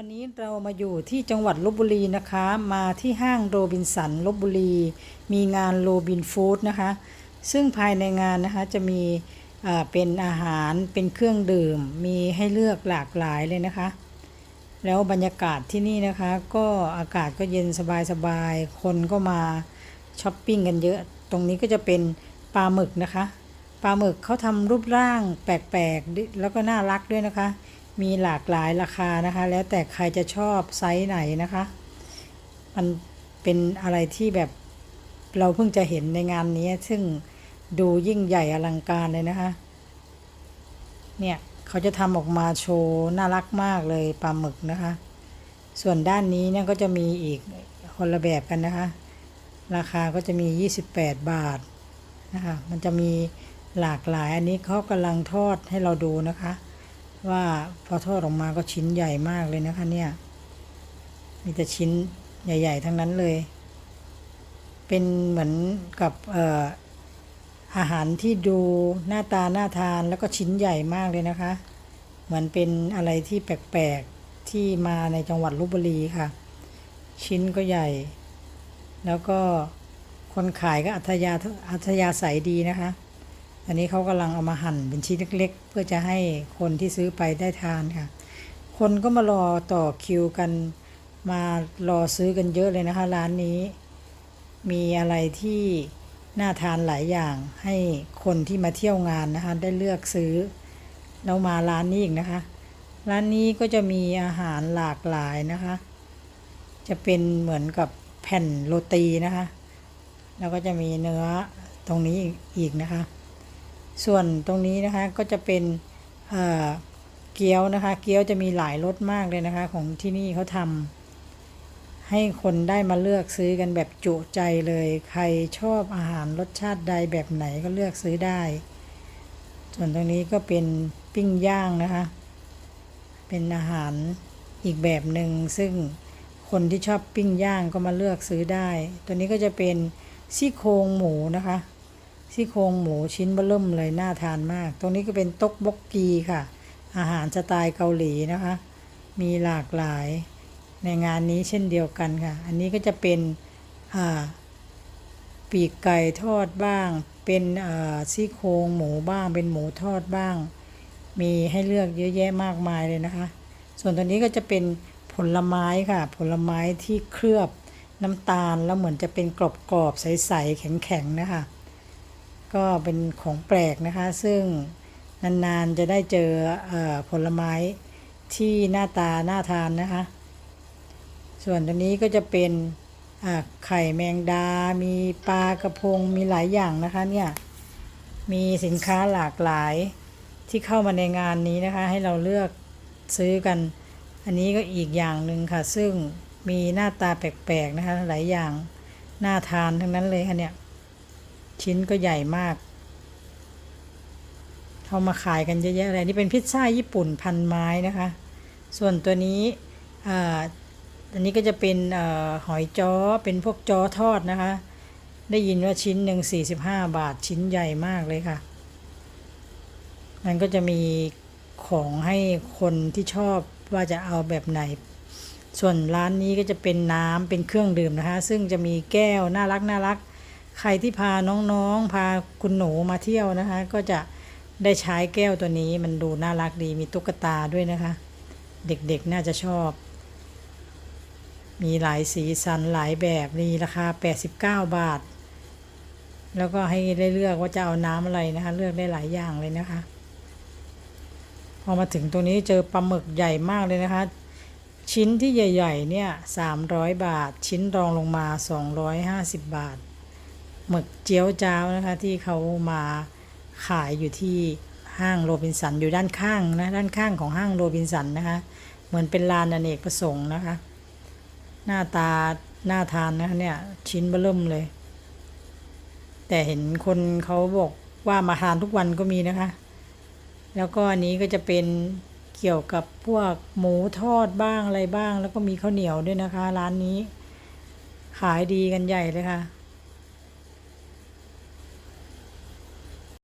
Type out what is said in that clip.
วันนี้เรามาอยู่ที่จังหวัดลบบุรีนะคะ มาที่ห้างโรบินสันลบบุรี มีงานโรบินฟู้ดนะคะ ซึ่งภายในงานนะคะจะมีเป็นอาหารเป็นเครื่องดื่ม มีให้เลือกหลากหลายเลยนะคะ แล้วบรรยากาศที่นี่นะคะ ก็อากาศก็เย็นสบายๆคนก็มาช้อปปิ้งกันเยอะ ตรงนี้ก็จะเป็นปลาหมึกนะคะ ปลาหมึกเขาทำรูปร่างแปลกๆดิแล้วก็น่ารักด้วยนะคะ มีหลากหลายราคานะคะ แล้วแต่ใครจะชอบไซส์ไหนนะคะ มันเป็นอะไรที่แบบเราเพิ่งจะเห็นในงานนี้ ซึ่งดูยิ่งใหญ่อลังการเลยนะคะ เนี่ยเขาจะทำออกมาโชว์น่ารักมากเลยปลาหมึกนะคะ ส่วนด้านนี้เนี่ยก็จะมีอีกคนละแบบกันนะคะ ราคาก็จะมี 28 บาทนะคะ มันจะมีหลากหลายอันนี้เขากำลังทอดให้เราดูนะคะ ว่าพอทอดออกมาก็ชิ้นใหญ่มากเลยนะคะเนี่ย มีแต่ชิ้นใหญ่ ๆ ทั้งนั้นเลย เป็นเหมือนกับเอ่ออาหารที่ดูหน้าตาน่าทานแล้วก็ชิ้นใหญ่มากเลยนะคะ เหมือนเป็นอะไรที่แปลกๆที่มาในจังหวัดลบบุรีค่ะ ชิ้นก็ใหญ่ แล้วก็คนขายก็อัธยาอัธยาศัยดีนะคะ อันนี้เขากำลังเอามาหั่นเป็นชิ้นเล็ก ๆ เพื่อจะให้คนที่ซื้อไปได้ทานค่ะ คนก็มารอต่อคิวกัน มารอซื้อกันเยอะเลยนะคะ ร้านนี้ มีอะไรที่น่าทานหลายอย่างให้คนที่มาเที่ยวงานนะคะ ได้เลือกซื้อแล้วมาร้านนี้อีกนะคะ ร้านนี้ก็จะมีอาหารหลากหลายนะคะ จะเป็นเหมือนกับแผ่นโรตีนะคะ แล้วก็จะมีเนื้อตรงนี้อีกนะคะ ส่วนตรงนี้นะคะก็จะเป็นเเกี๊ยวนะคะ เกี๊ยวจะมีหลายรสมากเลยนะคะ ของที่นี่เขาทำให้คนได้มาเลือกซื้อกันแบบจุใจเลย ใครชอบอาหารรสชาติใดแบบไหนก็เลือกซื้อได้ ส่วนตรงนี้ก็เป็นปิ้งย่างนะคะ เป็นอาหารอีกแบบหนึ่งซึ่งคนที่ชอบปิ้งย่างก็มาเลือกซื้อได้ ตัวนี้ก็จะเป็นซี่โครงหมูนะคะ ซี่โครงหมูชิ้นเบริ่มเลยน่าทานมาก ตรงนี้ก็เป็นต๊กบกกีค่ะ อาหารสไตล์เกาหลีนะคะ มีหลากหลายในงานนี้เช่นเดียวกันค่ะ อันนี้ก็จะเป็นปีกไก่ทอดบ้าง เป็นซี่โครงหมูบ้าง เป็นหมูทอดบ้าง มีให้เลือกเยอะแยะมากมายเลยนะคะ ส่วนตัวนี้ก็จะเป็นผลไม้ค่ะ ผลไม้ที่เคลือบน้ำตาลแล้วเหมือนจะเป็นกรอบๆใสๆแข็งๆนะคะ ก็เป็นของแปลกนะคะ ซึ่งนานๆจะได้เจอเออผลไม้ที่หน้าตาน่าทานนะคะ ส่วนตัวนี้ก็จะเป็นไข่แมงดา มีปลากระพง มีหลายอย่างนะคะเนี่ยมีสินค้าหลากหลายที่เข้ามาในงานนี้นะคะ ให้เราเลือกซื้อกัน อันนี้ก็อีกอย่างหนึ่งค่ะ ซึ่งมีหน้าตาแปลกๆนะคะ หลายอย่างน่าทานทั้งนั้นเลยค่ะเนี่ย ชิ้นก็ใหญ่มาก เขามาขายกันเยอะแยะเลยนี่เป็นพิซซ่าญี่ปุ่นพันไม้นะคะ ส่วนตัวนี้อ,อันนี้ก็จะเป็นอหอยจ้อ เป็นพวกจ้อทอดนะคะ ได้ยินว่าชิ้นหนึ่ง45 บาทชิ้นใหญ่มากเลยค่ะ มันก็จะมีของให้คนที่ชอบว่าจะเอาแบบไหน ส่วนร้านนี้ก็จะเป็นน้ำเป็นเครื่องดื่มนะคะ ซึ่งจะมีแก้วน่ารักน่ารัก ใครที่พาน้องๆ พาคุณหนูมาเที่ยวนะคะ ก็จะได้ใช้แก้วตัวนี้มันดูน่ารักดีมีตุ๊กตาด้วยนะคะ เด็กๆน่าจะชอบ มีหลายสีสันหลายแบบมีราคา 89 บาท แล้วก็ให้ได้เลือกว่าจะเอาน้ำอะไรนะคะ เลือกได้หลายอย่างเลยนะคะ พอมาถึงตรงนี้เจอปลาหมึกใหญ่มากเลยนะคะ ชิ้นที่ใหญ่ ๆ เนี่ย 300 บาท ชิ้นรองลงมา 250 บาท หมึกเจียวจ้าวนะคะ ที่เขามาขายอยู่ที่ห้างโรบินสันอยู่ด้านข้างนะด้านข้างของห้างโรบินสันนะคะ เหมือนเป็นลานอเนกประสงค์นะคะ หน้าตาน่าทานนะคะเนี่ยชิ้นเบิ่มเลย แต่เห็นคนเขาบอกว่ามาทานทุกวันก็มีนะคะ แล้วก็อันนี้ก็จะเป็นเกี่ยวกับพวกหมูทอดบ้างอะไรบ้าง แล้วก็มีข้าวเหนียวด้วยนะคะ ร้านนี้ ขายดีกันใหญ่เลยค่ะ